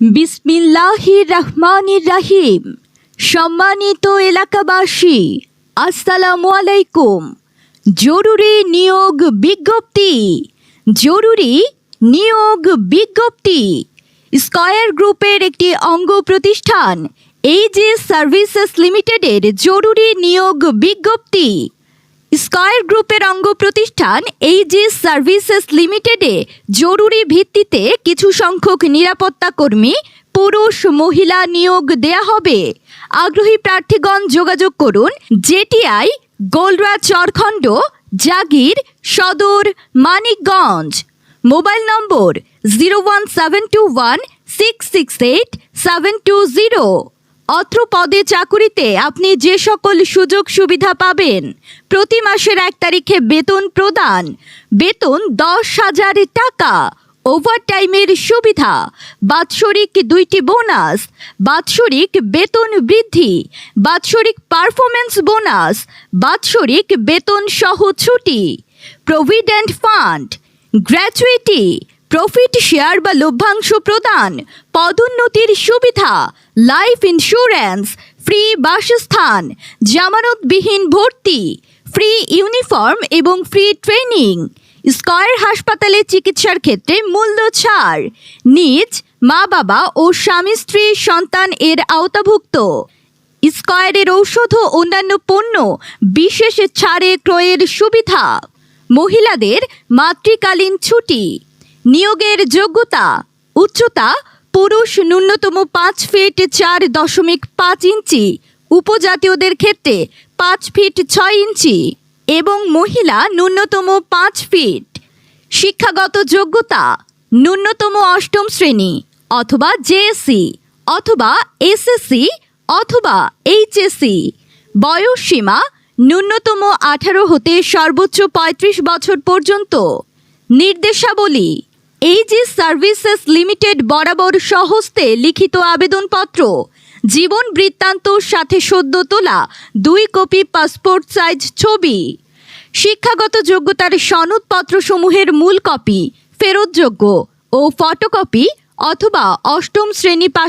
বিসমিল্লাহির রহমানির রাহিম সম্মানিত এলাকাবাসী, আসসালামু আলাইকুম। জরুরি নিয়োগ বিজ্ঞপ্তি। জরুরি নিয়োগ বিজ্ঞপ্তি। স্কয়ার গ্রুপের একটি অঙ্গ প্রতিষ্ঠান এই যে সার্ভিসেস লিমিটেডের জরুরি নিয়োগ বিজ্ঞপ্তি। স্কয়ার গ্রুপের অঙ্গ প্রতিষ্ঠান এই যে সার্ভিসেস লিমিটেডে জরুরি ভিত্তিতে কিছু সংখ্যক নিরাপত্তা কর্মী, পুরুষ, মহিলা নিয়োগ দেয়া হবে। আগ্রহী প্রার্থীগণ যোগাযোগ করুন জেটিআই, Golra Charkhand, Jagir, Sadar, Manikganj. Mobile number zero one seven two one six six eight seven two zero. অত্র পদে চাকুরিতে আপনি যে সকল সুযোগ সুবিধা পাবেন, প্রতি মাসের এক তারিখে বেতন প্রদান। বেতন দশ হাজার টাকা। ওভারটাইমের সুবিধা। বাৎসরিক দুইটি বোনাস। বাৎসরিক বেতন বৃদ্ধি। বাৎসরিক পারফরমেন্স বোনাস। বাৎসরিক বেতন সহ ছুটি। Provident fund. Gratuity. Profit, share বা লভ্যাংশ প্রদান, পদোন্নতির সুবিধা লাইফ ইন্স্যুরেন্স ফ্রি বাসস্থান, জামানতবিহীন ভর্তি ফ্রি ইউনিফর্ম এবং ফ্রি ট্রেনিং স্কয়ার হাসপাতালে চিকিৎসার ক্ষেত্রে মূল্য ছাড় নিজ মা বাবা ও স্বামী স্ত্রী সন্তান এর আওতাভুক্ত। স্কয়ারের ঔষধ ও অন্যান্য পণ্য বিশেষ ছাড়ে ক্রয়ের সুবিধা। মহিলাদের মাতৃকালীন ছুটি। নিয়োগের যোগ্যতা, উচ্চতা পুরুষ ন্যূনতম পাঁচ ফিট চার দশমিক পাঁচ ইঞ্চি, উপজাতীয়দের ক্ষেত্রে পাঁচ ফিট ছয় ইঞ্চি এবং মহিলা ন্যূনতম পাঁচ ফিট। শিক্ষাগত যোগ্যতা, ন্যূনতম অষ্টম শ্রেণি অথবা জেএসসি অথবা এসএসসি অথবা এইচএসসি বয়স সীমা ন্যূনতম আঠারো হতে সর্বোচ্চ পঁয়ত্রিশ বছর পর্যন্ত। নির্দেশাবলী এই যে সার্ভিসেস লিমিটেড বরাবর সহস্তে লিখিত আবেদনপত্র। জীবন বৃত্তান্ত সাথে সদ্য তোলা দুই কপি পাসপোর্ট সাইজ ছবি। শিক্ষাগত যোগ্যতার সনদপত্রসমূহের মূল কপি ফেরতযোগ্য ও ফটোকপি অথবা অষ্টম শ্রেণি পাশ